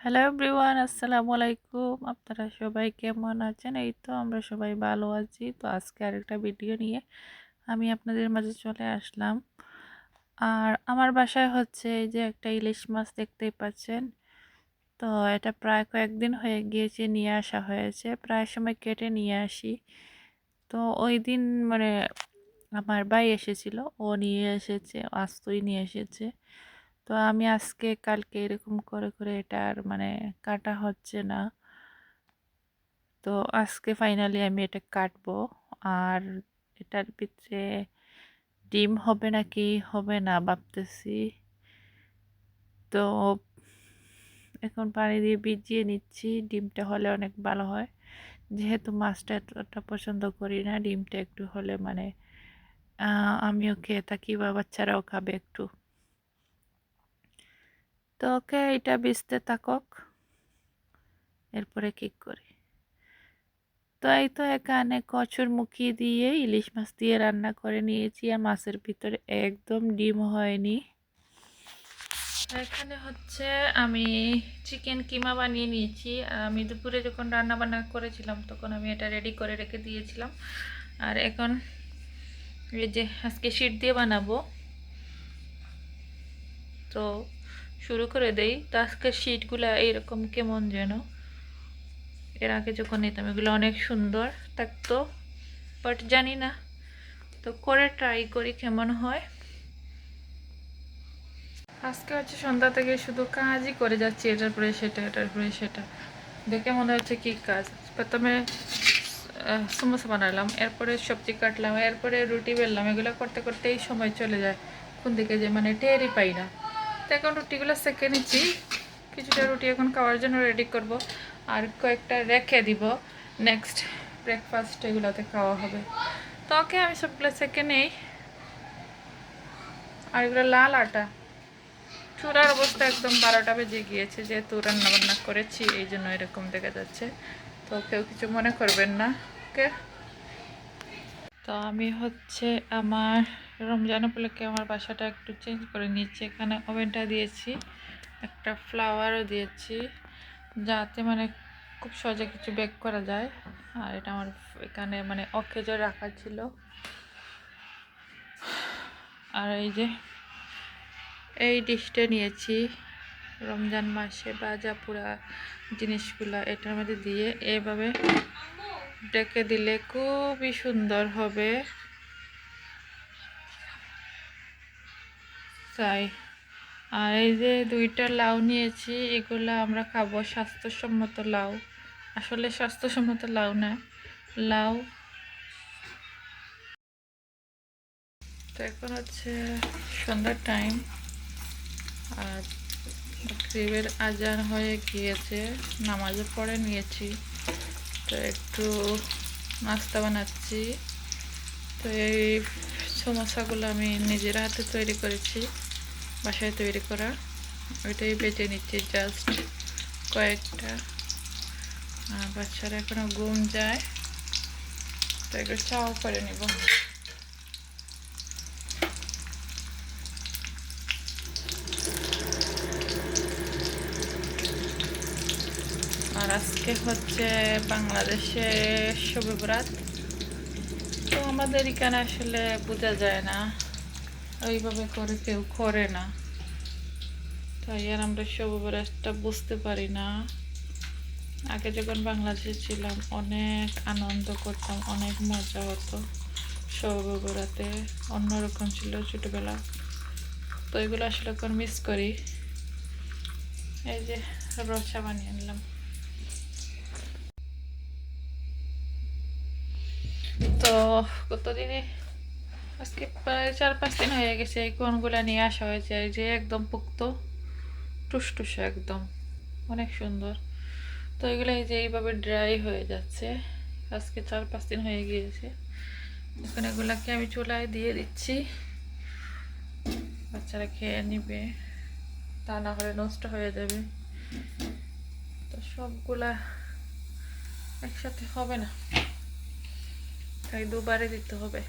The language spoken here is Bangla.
হ্যালো এভরিওয়ান আসসালামু আলাইকুম আপনারা সবাই কেমন আছেন? এই তো আমরা সবাই ভালো আছি। তো আজকে আরেকটা ভিডিও নিয়ে আমি আপনাদের মাঝে চলে আসলাম। আর আমার বাসায় হচ্ছে এই যে একটা ইলিশ মাছ দেখতেই পাচ্ছেন। তো এটা প্রায় কয়েকদিন হয়ে গিয়েছে, নিয়ে আসা হয়েছে। প্রায় সময় কেটে নিয়ে আসি। তো ওই দিন মানে আমার ভাই এসেছিল। ও নিয়ে এসেছে, আস্তই নিয়ে এসেছে। তো আমি আজকে কালকে এরকম করে করে এটা আর মানে কাটা হচ্ছে না। তো আজকে ফাইনালি আমি এটা কাটবো। আর এটার ভিতরে ডিম হবে নাকি হবে না ভাবতেছি। তো এখন পানি দিয়ে ভিজিয়ে নিচ্ছি, ডিমটা হলে অনেক ভালো হয়। যেহেতু মাছটা এতটা পছন্দ করি না, ডিমটা একটু হলে মানে আমিও খেয়ে থাকি বা বাচ্চারাও খাবে একটু। তো ওকে এটা বেচতে থাকক। এরপরে কি করি। তো এই তো এখানে কচুর মুখি দিয়ে ইলিশ মাছ দিয়ে রান্না করে নিয়েছি আর মাছের ভিতরে একদম ডিম হয়নি। এখানে হচ্ছে আমি চিকেন কিমা বানিয়ে নিয়েছি। আমি দুপুরে যখন রান্না বান্না করেছিলাম তখন আমি এটা রেডি করে রেখে দিয়েছিলাম। আর এখন এই যে আজকে শিট দিয়ে বানাবো। তো শুরু করে দেই। তো আজকের শিটগুলো এইরকম কেমন যেন। এর আগে যখন নিতাম, এগুলো অনেক সুন্দর থাকতো বাট জানি না। তো করে ট্রাই করি কেমন হয়। আজকে হচ্ছে সন্ধ্যা থেকে শুধু কাজই করে যাচ্ছি, এটার পরে সেটা, এটার পরে সেটা। দেখে মনে হচ্ছে কি কাজ। প্রথমে সমোসা বানালাম, এরপরে সবজি কাটলাম, এরপরে রুটি বেললাম, এগুলো করতে করতেই সময় চলে যায়। কোন দিকে যে মানে টেরই পাই না। তো এখন রুটিগুলো সেকে নিচ্ছি। কিছুটা রুটি এখন খাওয়ার জন্য রেডি করব। আর কয়েকটা রেখে দিব। নেক্সট ব্রেকফাস্ট এগুলোতে খাওয়া হবে। তো ওকে, আমি সবগুলো সেকে নেই। আর এগুলো লাল আটা। চূড়ার অবস্থা একদম বারোটা বেজে গিয়েছে, যেহেতু রান্না বান্না করেছি, এই জন্য এরকম দেখা যাচ্ছে। তো কেউ কিছু মনে করবেন না, ওকে? তো আমি হচ্ছে আমার রমজান উপলক্ষে আমার বাসাটা একটু চেঞ্জ করে নিচ্ছি এখানে ওভেনটা দিয়েছি, একটা ফ্লাওয়ারও দিয়েছি, যাতে মানে খুব সহজে কিছু বেক করা যায়। আর এটা আমার এখানে মানে অকেজো রাখা ছিল। আর এই যে, এই ডিশটা নিয়েছি। রমজান মাসে বাজা পুরা জিনিসগুলো এটার মধ্যে দিয়ে এভাবে ডেকে দিলে খুবই সুন্দর হবে। তাই আর এই যে দুইটা লাউ নিয়েছি, এগুলো আমরা খাব স্বাস্থ্যসম্মত লাউ। আসলে স্বাস্থ্যসম্মত লাউ না, লাউ। তো এখন হচ্ছে সন্ধ্যার টাইম আর গ্রিবের আজান হয়ে গিয়েছে, নামাজও পড়ে নিয়েছি। তো একটু নাস্তা বানাচ্ছি। তো এই সমস্যাগুলো আমি নিজের হাতে তৈরি করেছি, বাসায় তৈরি করা। ওইটাই বেঁচে নিচ্ছি জাস্ট কয়েকটা। বাচ্চারা এখনও ঘুম যায়, তো একটু চাও করে নিব। আর আজকে হচ্ছে বাংলাদেশে শবে তো আমাদের এখানে আসলে বোঝা যায় না। ওইভাবে করে কেউ করে না। তাই আর আমরা শবে বরাতটা বুঝতে পারি না। আগে যখন বাংলাদেশে ছিলাম, অনেক আনন্দ করতাম, অনেক মজা হতো শবে বরাতে অন্যরকম ছিল ছোটোবেলা। তো এগুলো আসলে এখন মিস করি। এই যে রসা বানিয়ে নিলাম। তো কতদিনে আজকে প্রায় চার পাঁচ দিন হয়ে গেছে এই কোনগুলো নিয়ে আসা হয়েছে এই যে একদম পুক্ত টুসটুস একদম অনেক সুন্দর তো এগুলো এই যে এইভাবে ড্রাই হয়ে যাচ্ছে আজকে চার পাঁচ দিন হয়ে গিয়েছে এখন এগুলাকে আমি চুলায় দিয়ে দিচ্ছি বাচ্চারা খেয়ে নিবে তা না হলে নষ্ট হয়ে যাবে তো সবগুলা একসাথে হবে না তাই দুবারে দিতে হবে।